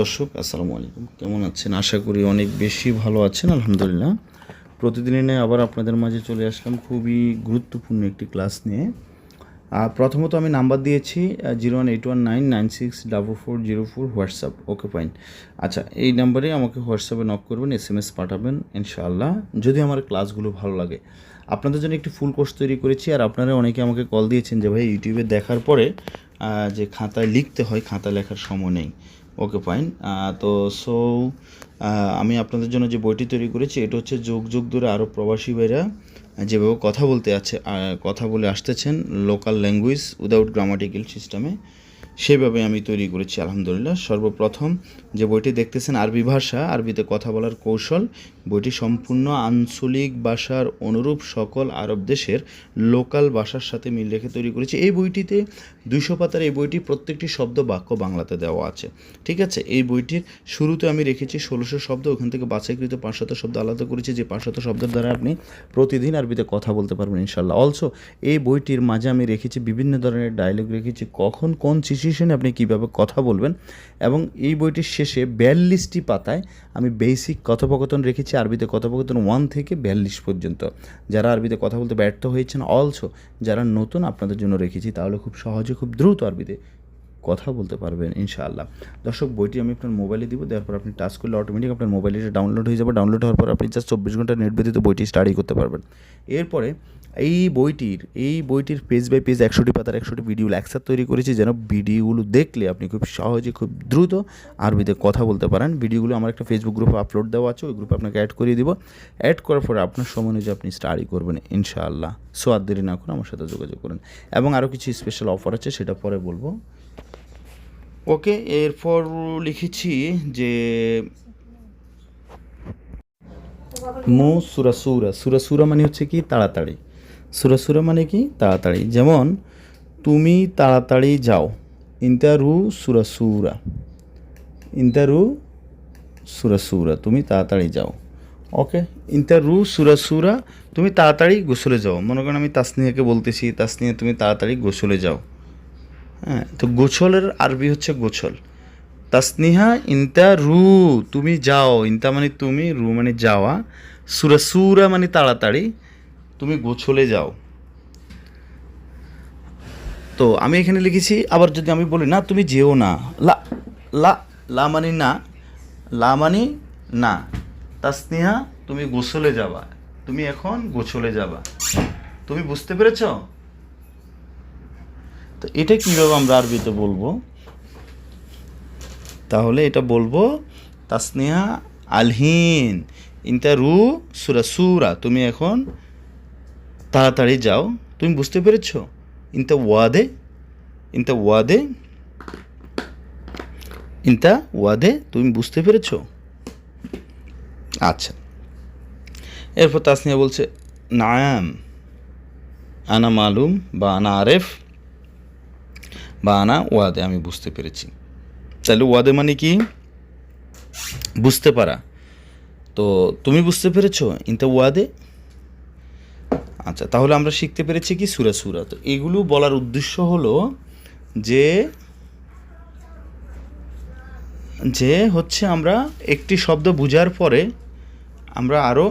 দর্শক, আসসালামু আলাইকুম। কেমন আছেন? আশা করি অনেক বেশি ভালো আছেন, আলহামদুলিল্লাহ। প্রতিদিনে আবার আপনাদের মাঝে চলে আসলাম খুবই গুরুত্বপূর্ণ একটি ক্লাস নিয়ে। আর প্রথমত আমি নাম্বার দিয়েছি zero one eight one nine nine six double four zero four WhatsApp. Okay, fine. আচ্ছা এই নাম্বারে আমাকে হোয়াটসঅ্যাপে নক করবেন এস এম এস পাঠাবেন, ইনশাআল্লাহ। যদি আমার ক্লাসগুলো ভালো লাগে। আপনাদের জন্য একটি ফুল কোর্স তৈরি করেছি, আর আপনারা অনেকে আমাকে কল দিয়েছেন যে, ভাই, ইউটিউবে দেখার পরে যে খাতায় লিখতে হয়, খাতা লেখার সময় নেই। ওকে ফাইন তো সো আমি আপনাদের জন্য যে বইটি তৈরি করেছি, এটা হচ্ছে যুগ যুগ ধরে আরও প্রবাসী ভাইরা যেভাবে কথা বলতে আছে কথা বলে আসতেছেন লোকাল ল্যাঙ্গুয়েজ উইদাউট গ্রামাটিক্যাল সিস্টেমে সেভাবে আমি তৈরি করেছি, আলহামদুলিল্লাহ। সর্বপ্রথম যে বইটি দেখতেছেন আরবি ভাষা, আরবিতে কথা বলার কৌশল বইটি সম্পূর্ণ আঞ্চলিক ভাষার অনুরূপ সকল আরব দেশের লোকাল ভাষার সাথে মিল রেখে তৈরি করেছি। এই বইটিতে দুইশো পাতার এই বইটি প্রত্যেকটি শব্দ বাক্য বাংলাতে দেওয়া আছে। ঠিক আছে? এই বইটির শুরুতে আমি রেখেছি ষোলোশো শব্দ, ওখান থেকে বাছাইকৃত পাঁচশত শব্দ আলাদা করেছি। যে পাঁচশত শব্দের দ্বারা আপনি প্রতিদিন আরবিতে কথা বলতে পারবেন ইনশাল্লাহ অলসো এই বইটির মাঝে আমি রেখেছি বিভিন্ন ধরনের ডায়লগ রেখেছি কখন কোন সিচুয়েশনে আপনি কীভাবে কথা বলবেন। এবং এই বইটির শেষে বিয়াল্লিশটি পাতায় আমি বেসিক কথোপকথন রেখেছি। আরবিতে কথোপকথন ওয়ান থেকে বিয়াল্লিশ পর্যন্ত। যারা আরবিতে কথা বলতে ব্যর্থ হয়েছেন অলসো যারা নতুন আপনাদের জন্য রেখেছি, তাহলে খুব সহজে, খুব দ্রুত আরবিতে কথা বলতে পারবেন, ইনশাআল্লাহ। দর্শক, বইটি আমি আপনার মোবাইলে দিব, দেওয়ার পর আপনি টাচ করলে অটোমেটিক আপনার মোবাইলে এটা ডাউনলোড হয়ে যাবে। ডাউনলোড হওয়ার পর আপনি জাস্ট চব্বিশ ঘণ্টা নেট ব্যতীত বইটি স্টাডি করতে পারবেন। এরপরে এই বইটির এই বইটির পেজ বাই পেজ একশোটি পাতার একশোটি ভিডিও লেকচার তৈরি করেছি, যেন ভিডিওগুলো দেখলে আপনি খুব সহজে, খুব দ্রুত আরবিতে কথা বলতে পারেন। ভিডিওগুলো আমার একটা ফেসবুক গ্রুপে আপলোড দেওয়া আছে, ওই গ্রুপে আপনাকে অ্যাড করিয়ে দিব। অ্যাড করার পরে আপনার সময় অনুযায়ী আপনি স্টাডি করবেন, ইনশাআল্লাহ। সো আর দেরি না করে আমার সাথে যোগাযোগ করুন। এবং আরও কিছু স্পেশাল অফার আছে, সেটা পরে বলব। ওকে, এরপর লিখেছি যে মু সুরাসুরা। সুরাসুরা মানে হচ্ছে কি? তাড়াতাড়ি। সুরাসুরা মানে কি? তাড়াতাড়ি। যেমন, তুমি তাড়াতাড়ি যাও। ইন্টারু সুরাসুরা। ইন্টারু সুরাসুরা, তুমি তাড়াতাড়ি যাও। ওকে ইন্টারু সুরাসুরা, তুমি তাড়াতাড়ি গোসলে যাও। মনে করেন আমি তাসনিয়াকে বলতেছি, তাসনিয়া, তুমি তাড়াতাড়ি গোসলে যাও। হ্যাঁ তো গোছলের আরবি হচ্ছে গোছল। তাসনিহা, ইনতা, রু, তুমি যাও। ইনতা মানে তুমি, রু মানে যাওয়া। সুরা সুরা মানে তাড়াতাড়ি, তুমি গোছলে যাও। তো আমি এখানে লিখেছি, আবার যদি আমি বলি, না, তুমি যেও না। লা লা লা মানে না, লা মানে না। তাসনিহা, তুমি গোসলে যাবা। তুমি এখন গোছলে যাবা। তুমি বুঝতে পেরেছ? তো এটা কীভাবে আমরা আরবিতে বলব? তাহলে এটা বলব তাসনিয়া আলহিন, ইনতা রু সুরা সুরা, তুমি এখন তাড়াতাড়ি যাও। তুমি বুঝতে পেরেছ? ইনতা ওয়াদে ইনতা ওয়াদে ইনতা ওয়াদে, তুমি বুঝতে পেরেছ? আচ্ছা। এরপর তাসনিয়া বলছে, নায়াম, আনা মালুম বা আনা আরেফ বা আনা ওয়াদে, আমি বুঝতে পেরেছি। তাহলে ওয়াদে মানে কি? বুঝতে পারা। তো তুমি বুঝতে পেরেছ ইনতা ওয়াদে? আচ্ছা তাহলে আমরা শিখতে পেরেছি কি? সুরা সুরা। তো এগুলো বলার উদ্দেশ্য হলো যে যে হচ্ছে আমরা একটি শব্দ বোঝার পরে আমরা আরও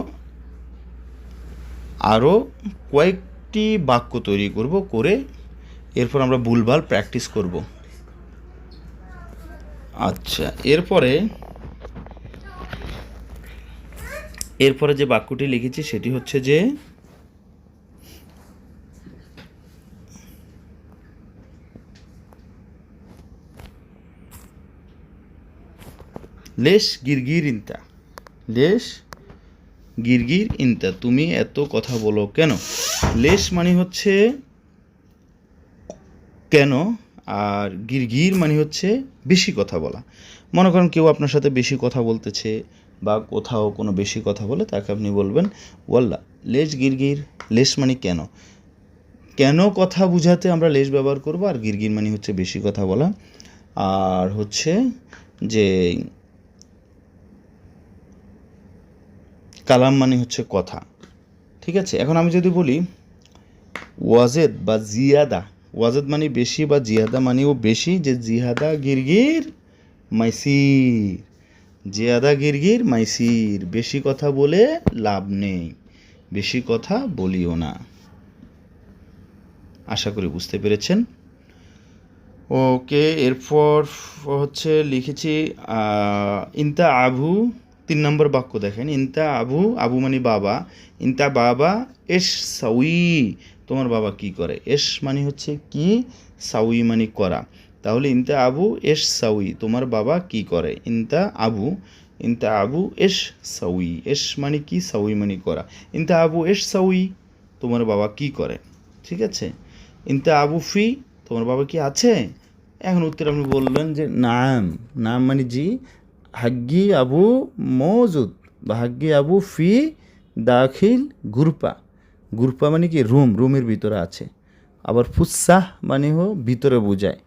আরও কয়েকটি বাক্য তৈরি করব করে এরপর আমরা ভুলভাল প্র্যাকটিস করব। আচ্ছা এরপরে এরপরে যে বাক্যটি লিখেছি সেটি হচ্ছে যে, লেশ গিরগির ইন্তা। লেশ গিরগির ইন্তা, তুমি এত কথা বলো কেন? লেশ মানে হচ্ছে কেন? আর গিরগির মানে হচ্ছে বেশি কথা বলা। মনে করেন কেউ আপনার সাথে বেশি কথা বলতেছে বা কোথাও কোনো বেশি কথা বলে, তাকে আপনি বলবেন, ওয়াল্লা লেশ গিরগির, লেস মানে কেন? কেন কথা বুঝাতে আমরা লেশ ব্যবহার করব? আর গিরগির মানে হচ্ছে বেশি কথা বলা। আর হচ্ছে যে কালাম মানে হচ্ছে কথা। ঠিক আছে? এখন আমি যদি বলি, ওয়াজেদ বা জিয়াদা ওয়াজেদ মানে বেশি বা জিয়াদা মানেও বেশি, যে জিহাদা গিরগির মাইসির। জিয়াদা গিরগির মাইসির। বেশি কথা বলে লাভ নেই, বেশি কথা বলিও না। আশা করি বুঝতে পেরেছেন। ওকে, এরপর হচ্ছে লিখেছি ইনতা আবু, তিন নম্বর বাক্য দেখেন, ইনতা আবু আবু মানে বাবা, ইনতা বাবা এস সাউই তোমার বাবা কি করে? এস মানে হচ্ছে কি? সাউই মানে করা। তাহলে ইনতা আবু, এস সাউই। তোমার বাবা কি করে? ইনতা আবু ইনতা আবু, এস সাউই। এস মানে কি? সাউই মানে করা। ইনতা আবু, এস সাউই। তোমার বাবা কি করে? ঠিক আছে? ইনতা আবু ফি, তোমার বাবা কি আছে? এখন উত্তর আপনি বললেন যে নাম। নাম মানে জি, হাগ্গি আবু মজুদ বা হাগ্গি আবু ফি দাখিল গুরপা। গুরপা মানে কি? রুম, রুমের ভিতরে আছে। আবার ফুসাহ মানে হো ভিতরে বোঝায়।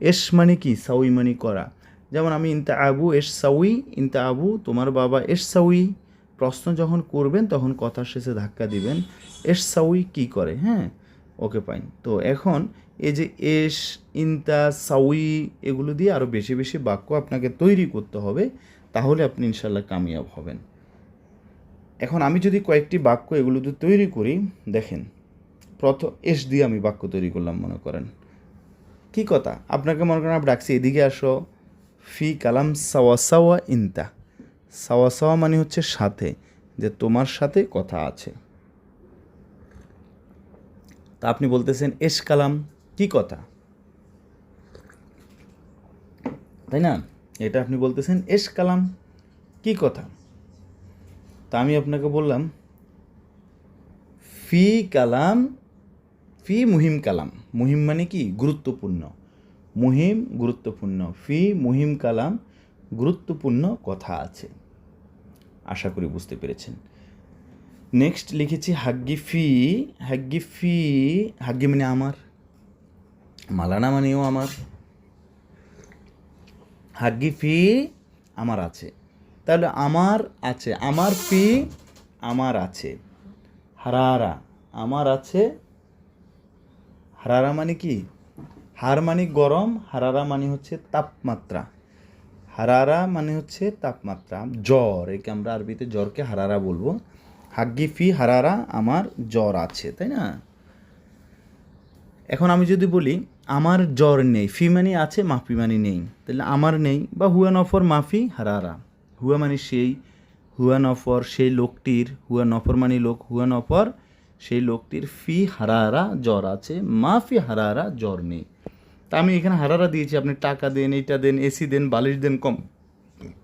এস মানে কি? সাউই মানে করা। যেমন আমি ইনতা আবু, এস সাউই, ইনতা আবু, তোমার বাবা এস সাউই। প্রশ্ন যখন করবেন, তখন কথার শেষে ধাক্কা দিবেন, এস সাউই কি করে? হ্যাঁ? ওকে পাইন তো এখন এই যে এস, ইনতা, সাউই, এগুলো দিয়ে আরও বেশি বেশি বাক্য আপনাকে তৈরি করতে হবে, তাহলে আপনি ইনশাল্লাহ কামিয়াব হবেন। এখন আমি যদি কয়েকটি বাক্য এগুলো দিয়ে তৈরি করি, দেখেন প্রথম এস দিয়ে আমি বাক্য তৈরি করলাম, মনে করেন। কি কথা? আপনাকে মনে করেন ডাকছি, এদিকে আসো। ফি কালাম সাওয়া সাওয়া ইনতা। সাওয়া সাওয়া মানে হচ্ছে সাথে, যে তোমার সাথে কথা আছে। তা আপনি বলতেছেন, এস কালাম, কি কথা? তাই না? এটা আপনি বলতেছেন, এস কালাম, কি কথা? তা আমি আপনাকে বললাম, ফি কালাম, ফি মুহিম কালাম। মুহিম মানে কি? গুরুত্বপূর্ণ। মুহিম গুরুত্বপূর্ণ। ফি মুহিম কালাম, গুরুত্বপূর্ণ কথা আছে। আশা করি বুঝতে পেরেছেন। নেক্সট লিখেছি, হাগ্গি ফি হাগ্গি ফি, হাগ্গি মানে আমার। মালানা মানেও আমার। হাগ্গি ফি আমার আছে। তাহলে আমার আছে, আমার ফি আমার আছে। হারারা, আমার আছে। হারারা মানে কি? হার মানে গরম, হারারা মানে হচ্ছে তাপমাত্রা। হারারা মানে হচ্ছে তাপমাত্রা, জ্বর, একে আমরা আরবিতে জ্বরকে হারারা বলব। হাগ্গি ফি, হারারা, আমার জ্বর আছে, তাই না? এখন আমি যদি বলি, আমার জ্বর নেই, ফি মানে আছে, মাফি মানে নেই। তাহলে আমার নেই, বা হুয়া নফর মাফি, হারারা। হুয়া মানে সেই, হুয়া নফর সেই লোকটির, হুয়া নফর মানে লোক, হুয়া নফর সেই লোকটির ফি হারারা জ্বর আছে মাফি হারারা জ্বর নেই। তা আমি এখানে হারারা দিয়েছি, আপনি টাকা দেন, এইটা দেন এসি দেন, বালিশ দেন, কম,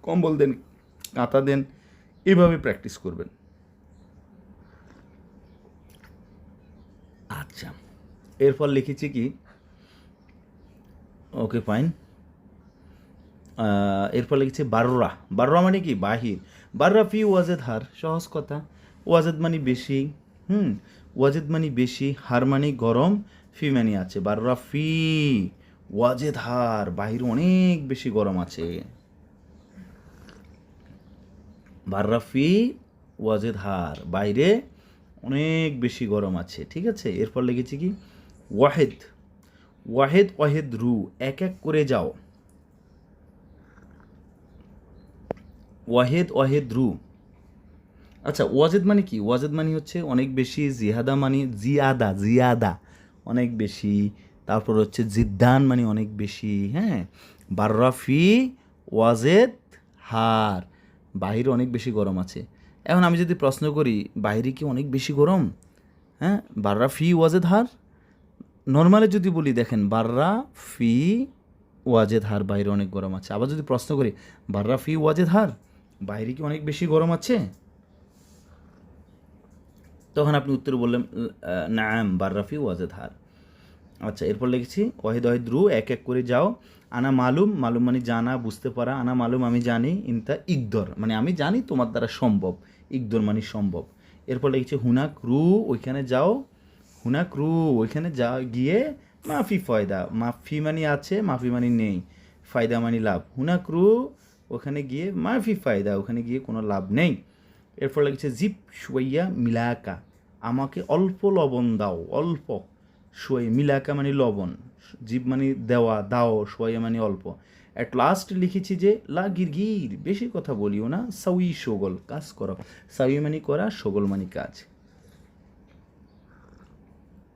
কম্বল দেন, কাঁথা দেন, এভাবে প্র্যাকটিস করবেন। আচ্ছা এরপর লিখেছি কি? Okay, fine. এরপর লিখেছি বারোরা। বারোরা মানে কি? বাহির। বারোরা ফি ওয়াজেদ হার। সহজ কথা। ওয়াজেদ মানে বেশি, হুম? ওয়াজেদ মানে বেশি, হার মানে গরম, ফি মানে আছে। বারোরা ফি ওয়াজেদ হার। বাহির অনেক বেশি গরম আছে। বাররা ফি ওয়াজেদ হার। বাইরে অনেক বেশি গরম আছে। ঠিক আছে? এরপর লিখেছি কি? ওয়াহেদ। ওয়াহেদ ওয়াহেদ রু। এক এক করে যাও। ওয়াহেদ ওয়াহেদ রু। আচ্ছা ওয়াজেদ মানে কি? ওয়াজেদ মানে হচ্ছে অনেক বেশি জিহাদা মানে জিয়াদা জিয়াদা। অনেক বেশি। তারপর হচ্ছে জিদ্দান মানে অনেক বেশি হ্যাঁ? বার্রাফি, ওয়াজেদ, হার। বাহিরে অনেক বেশি গরম আছে। এখন আমি যদি প্রশ্ন করি বাইরে কি অনেক বেশি গরম? হ্যাঁ? বাররা ফি ওয়াজেদ, হার? নর্মালে যদি বলি, দেখেন বাররা ফি ওয়াজেদ, হার বাইরে অনেক গরম আছে। আবার যদি প্রশ্ন করি বাররা ফি ওয়াজেদ, হার? বাইরে কি অনেক বেশি গরম আছে? তখন আপনি উত্তর বললেন নাম, বাররাফি, ওয়াজেদ হার আচ্ছা এরপর লিখেছি, ওয়াহিদ ওয়াহিদ, রু, এক এক করে যাও। আনা মালুম মালুম মানে জানা, বুঝতে পারা। আনা মালুম, আমি জানি, ইনতা, ইকদর। মানে আমি জানি তোমার দ্বারা সম্ভব। ইকদর মানে সম্ভব। এরপর লিখেছি, হুনাক রু, ওইখানে যাও। হুনাক রু, ওইখানে যা, গিয়ে মাফি, ফয়দা। মাফি মানে আছে, মাফি মানে নেই। ফায়দা মানে লাভ। হুনাক রু ওখানে গিয়ে মাফি ফায়দা, ওখানে গিয়ে কোনো লাভ নেই। এরপর লিখেছে জিপ শুয়াইয়া মিলাকা। আমাকে অল্প লবণ দাও, অল্প। শুয়ে মিলাকা মানে লবণ জীব মানে দেওয়া, দাও সোয়া মানে অল্প। অ্যাট লাস্ট লিখেছি যে, লা গির বেশি কথা বলিও না সাউই সগল, কাজ করো। সাউই মানে করা, সগল মানে কাজ।